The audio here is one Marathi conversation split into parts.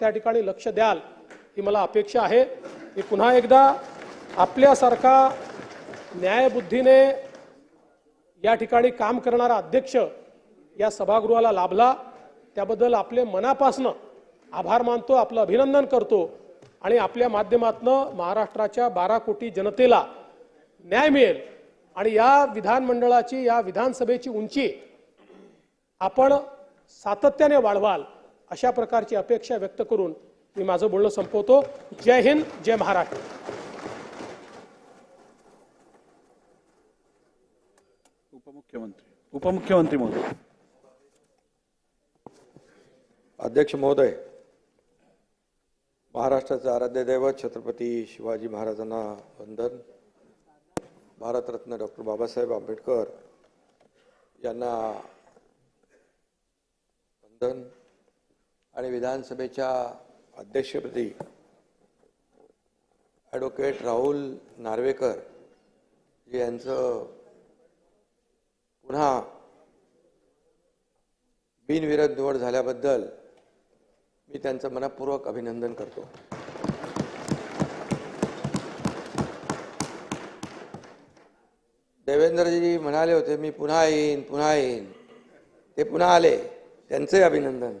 त्या ठिकाणी लक्ष द्याल ही मला अपेक्षा आहे. की पुन्हा एकदा आपल्यासारखा न्यायबुद्धीने या ठिकाणी काम करणारा अध्यक्ष या सभागृहाला लाभला. त्याबद्दल आपले मनापासनं आभार मानतो आपलं अभिनंदन करतो आणि आपल्या माध्यमातनं महाराष्ट्राच्या बारा कोटी जनतेला न्याय मिळेल. आणि या विधानमंडळाची या विधानसभेची उंची आपण सातत्याने वाढवाल. अशा प्रकारची अपेक्षा व्यक्त करून मी माझं बोलणं संपवतो. जय हिंद जय महाराष्ट्र. उपमुख्यमंत्री. उपमुख्यमंत्री महोदय. अध्यक्ष महोदय महाराष्ट्राचे आराध्य दैवत छत्रपती शिवाजी महाराजांना वंदन. भारतरत्न डॉक्टर बाबासाहेब आंबेडकर यांना वंदन. आणि विधानसभेच्या अध्यक्षपदी ॲडव्होकेट राहुल नार्वेकर यांचं पुन्हा बिनविरोध निवड झाल्याबद्दल मी त्यांचं मनपूर्वक अभिनंदन करतो. देवेंद्रजी म्हणाले होते मी पुन्हा येईन पुन्हा येईन. ते पुन्हा आले. त्यांचंही अभिनंदन.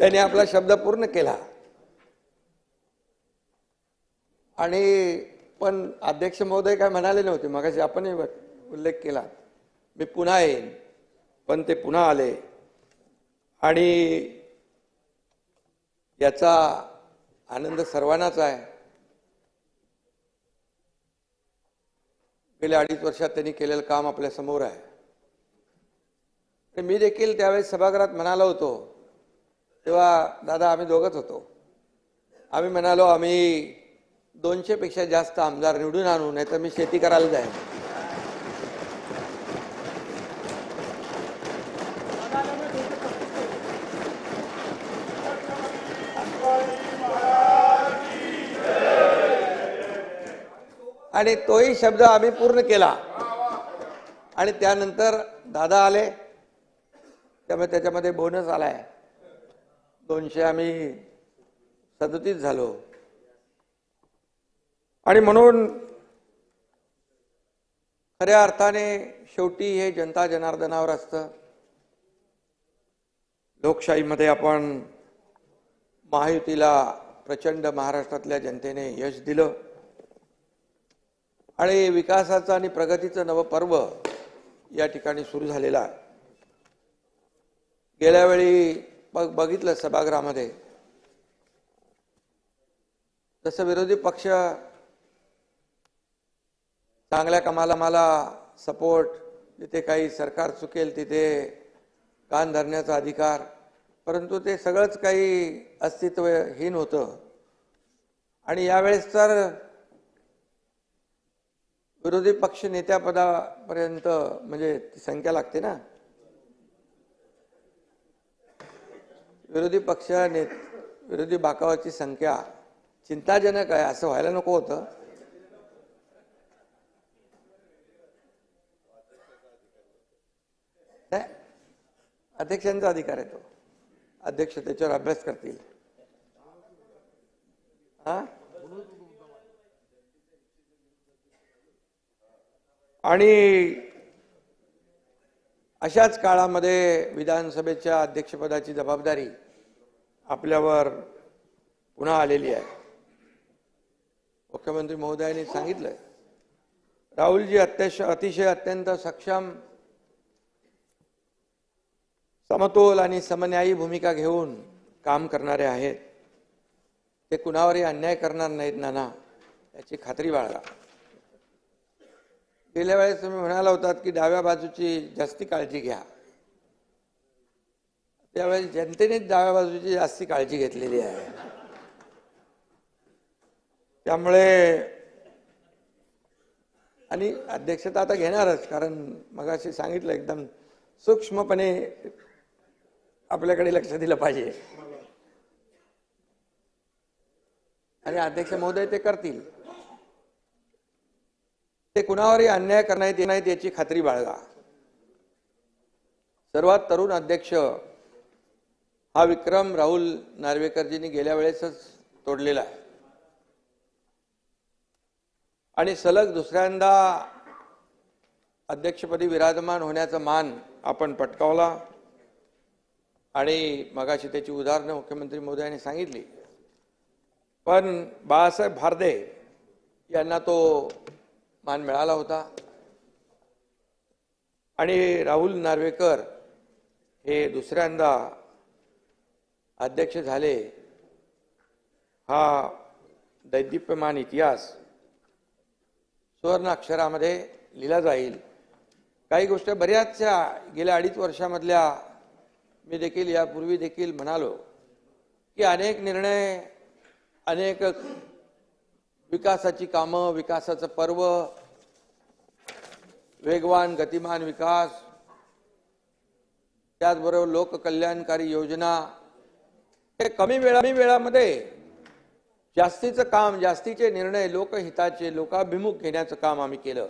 त्यांनी आपला शब्द पूर्ण केला. आणि पण अध्यक्ष महोदय काय म्हणाले नव्हते मगाशी आपणही उल्लेख केला. मी पुन्हा येईन पण ते पुन्हा आले. आणि याचा आनंद सर्वांनाच आहे. गेल्या अडीच वर्षात त्यांनी केलेलं काम आपल्यासमोर आहे. मी देखील त्यावेळेस सभागृहात म्हणालो होतो तेव्हा दादा आम्ही दोघंच होतो. आम्ही म्हणालो आम्ही दोनशेपेक्षा जास्त आमदार निवडून आणू नाही तर मी शेती करायला जाईन. आणि तोही शब्द आम्ही पूर्ण केला. आणि त्यानंतर दादा आले. त्यामुळे त्याच्यामध्ये बोनस आलाय. दोनशे आम्ही सदतीस झालो. आणि म्हणून खऱ्या अर्थाने शेवटी हे जनता जनार्दनावर असतं. लोकशाहीमध्ये आपण महायुतीला प्रचंड महाराष्ट्रातल्या जनतेने यश दिलं. आणि विकासाचं आणि प्रगतीचं नवं पर्व या ठिकाणी सुरू झालेलं आहे. गेल्यावेळी बघ बघितलं सभागृहामध्ये. जसं विरोधी पक्ष चांगल्या कामाला मला सपोर्ट जिथे काही सरकार चुकेल तिथे कान धरण्याचा अधिकार परंतु ते सगळंच काही अस्तित्वहीन होतं. आणि यावेळेस तर विरोधी पक्ष नेत्यापदापर्यंत म्हणजे ती संख्या लागते ना. विरोधी पक्ष ने विरोधी बाकावाची संख्या चिंताजनक आहे असं व्हायला नको होतं. अध्यक्षांचा अधिकार आहे तो. अध्यक्ष त्याच्यावर अभ्यास करतील. हा? आणि अशाच काळामध्ये विधानसभेच्या अध्यक्षपदाची जबाबदारी आपल्यावर पुन्हा आलेली आहे. मुख्यमंत्री महोदयांनी सांगितलंय. राहुलजी अत्यश अतिशय अत्यंत सक्षम समतोल आणि समन्यायी भूमिका घेऊन काम करणारे आहेत. ते कुणावरही अन्याय करणार नाहीत नाना याची खात्री बाळगा. गेल्या वेळेस तुम्ही म्हणाला होतात की डाव्या बाजूची जास्ती काळजी घ्या. त्यावेळेस जनतेनेच डाव्या बाजूची जास्ती काळजी घेतलेली आहे. त्यामुळे आणि अध्यक्षता आता घेणारच कारण मगाशी सांगितलं एकदम सूक्ष्मपणे आपल्याकडे लक्ष दिलं पाहिजे. आणि अध्यक्ष महोदय ते करतील. ते कुणावरही अन्याय करण्यात येत नाहीत याची खात्री बाळगा. सर्वात तरुण अध्यक्ष हा विक्रम राहुल नार्वेकरजींनी गेल्या वेळेसच तोडलेला आहे. आणि सलग दुसऱ्यांदा अध्यक्षपदी विराजमान होण्याचा मान आपण पटकावला आणि मगाशी त्याची उदाहरणं मुख्यमंत्री महोदयांनी सांगितली. पण बाळासाहेब भारदे यांना तो मान मिळाला होता. आणि राहुल नार्वेकर हे दुसऱ्यांदा अध्यक्ष झाले. हा दैदिप्यमान इतिहास सुवर्णाक्षरामध्ये लिहिला जाईल. काही गोष्ट बऱ्याचशा गेल्या अडीच वर्षामधल्या मी देखील यापूर्वी देखील म्हणालो की अनेक निर्णय अनेक विकासाची कामं विकासाचं पर्व वेगवान गतिमान विकास त्याचबरोबर लोककल्याणकारी योजना हे कमी वेळा कमी वेळामध्ये जास्तीचं काम जास्तीचे निर्णय लोकहिताचे लोकाभिमुख घेण्याचं काम आम्ही केलं.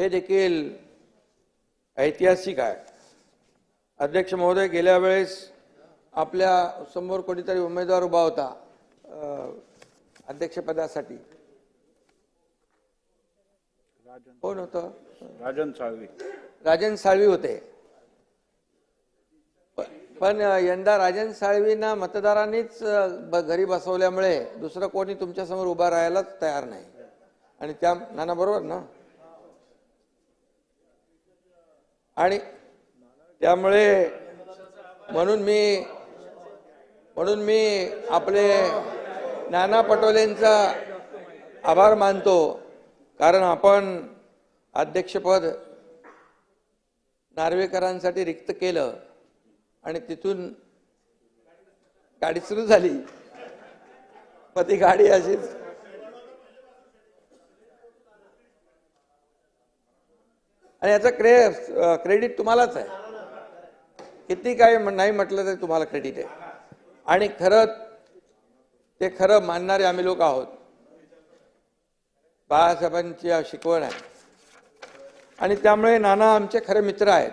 हे देखील ऐतिहासिक आहे. अध्यक्ष महोदय गेल्या वेळेस आपल्यासमोर कोणीतरी उमेदवार उभा होता. अध्यक्षपदासाठी. कोण होतं? राजन साळवी. राजन साळवी होते. पण यंदा राजन साळवींना मतदारांनीच घरी बसवल्यामुळे दुसरं कोणी तुमच्यासमोर उभा राहायलाच तयार नाही. आणि त्या नाना बरोबर ना? आणि त्यामुळे म्हणून मी म्हणून मी आपले नाना पटोलेंचा आभार मानतो कारण आपण अध्यक्षपद नार्वेकरांसाठी रिक्त केलं आणि तिथून गाडी सुरू झाली. मग ती गाडी अशीच. आणि याचं क्रे क्रेडिट तुम्हालाच आहे. किती काय नाही म्हटलं तरी तुम्हाला क्रेडिट आहे. आणि खरं ते खरं मानणारे आम्ही लोक आहोत. बाळासाहेबांची शिकवण आहे. आणि त्यामुळे नाना आमचे खरे मित्र आहेत.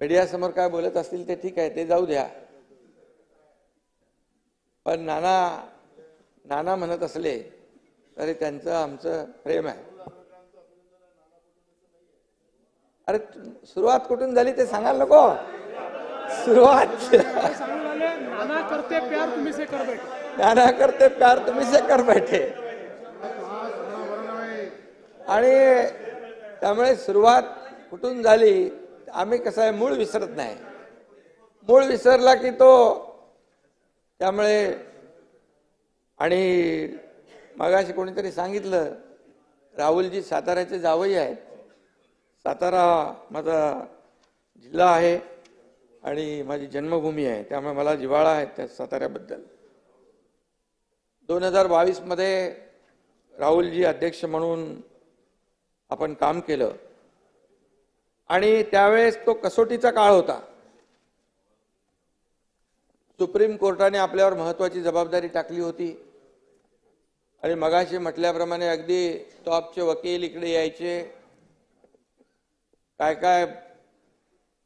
मीडियासमोर काय बोलत असतील ते ठीक आहे ते जाऊ द्या. पण नाना नाना म्हणत असले तरी त्यांचं आमचं प्रेम आहे. अरे सुरुवात कुठून झाली ते सांगायला नको. सुरुवात. नाना करते प्यार तुम्ही से कर बैठे नाना करते प्यार तुम्ही से कर बैठे आणि त्यामुळे सुरुवात कुठून झाली आम्ही कसं आहे मूळ विसरत नाही. मूळ विसरला की तो त्यामुळे आणि मगाशी कोणीतरी सांगितलं राहुलजी साताऱ्याचे जावई आहेत. सातारा माझा जिल्हा आहे. आणि माझी जन्मभूमी आहे त्यामुळे मला जिव्हाळा आहे त्या साताऱ्याबद्दल. दोन हजार बावीसमध्ये राहुलजी अध्यक्ष म्हणून आपण काम केलं. आणि त्यावेळेस तो कसोटीचा काळ होता. सुप्रीम कोर्टाने आपल्यावर महत्वाची जबाबदारी टाकली होती. आणि मगाशी म्हटल्याप्रमाणे अगदी टॉपचे वकील इकडे यायचे. काय काय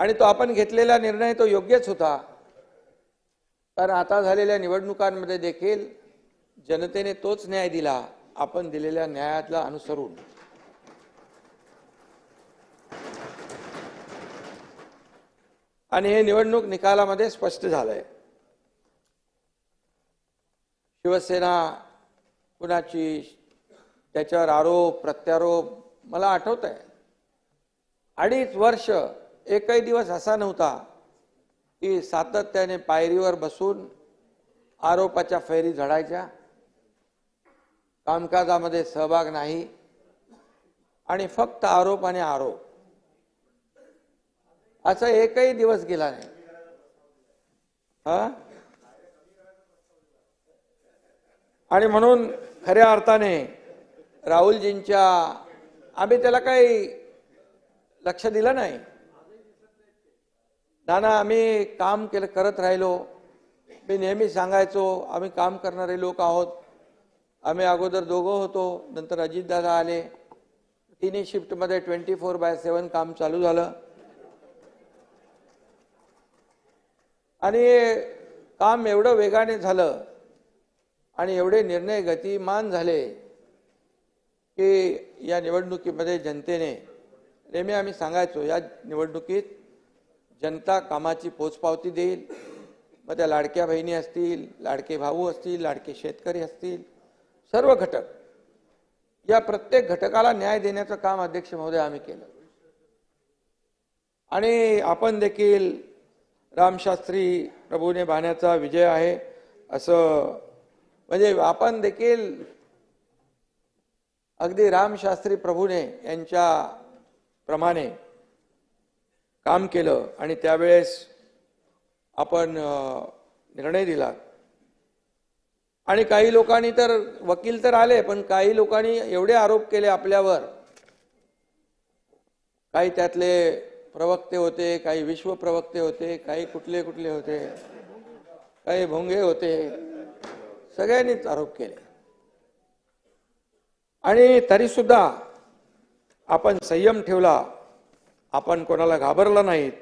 आणि तो आपण घेतलेला निर्णय तो योग्यच होता. कारण आता झालेल्या निवडणुकांमध्ये देखील जनतेने तोच न्याय दिला आपण दिलेल्या न्यायातला अनुसरून. आणि हे निवडणूक निकालामध्ये स्पष्ट झालंय. शिवसेना कुणाची त्याच्यावर आरोप प्रत्यारोप मला आठवत आहे अडीच वर्ष एकही दिवस असा नव्हता की सातत्याने पायरीवर बसून आरोपाच्या फैरी झडायच्या. कामकाजामध्ये सहभाग नाही आणि फक्त आरोप आणि आरोप. असा एकही दिवस गेला नाही. हा? आणि म्हणून खऱ्या अर्थाने राहुलजींच्या आम्ही त्याला काही लक्ष दिलं नाही. नाना आम्ही काम केलं करत राहिलो. मी नेहमी सांगायचो आम्ही काम करणारे लोक आहोत. आम्ही अगोदर दोघं होतो नंतर अजितदादा आले. तिन्ही शिफ्टमध्ये ट्वेंटी फोर बाय सेवन काम चालू झालं. आणि काम एवढं वेगाने झालं आणि एवढे निर्णय गतिमान झाले की या निवडणुकीमध्ये जनतेने नेहमी आम्ही सांगायचो या निवडणुकीत जनता कामाची पोचपावती देईल. मग त्या लाडक्या बहिणी असतील लाडके भाऊ असतील लाडके शेतकरी असतील सर्व घटक. या प्रत्येक घटकाला न्याय देण्याचं काम अध्यक्ष महोदय आम्ही केलं. आणि आपण देखील रामशास्त्री प्रभूने बाण्याचा विजय आहे असं म्हणजे आपण देखील अगदी रामशास्त्री प्रभूने यांच्या प्रमाणे काम केलं आणि त्यावेळेस आपण निर्णय दिला. आणि काही लोकांनी तर वकील तर आले पण काही लोकांनी एवढे आरोप केले आपल्यावर. काही त्यातले प्रवक्ते होते काही विश्व प्रवक्ते होते काही कुठले कुठले होते काही भोंगे होते. सगळ्यांनीच आरोप केले. आणि तरी सुद्धा आपण संयम ठेवला. आपण कोणाला घाबरला नाहीत.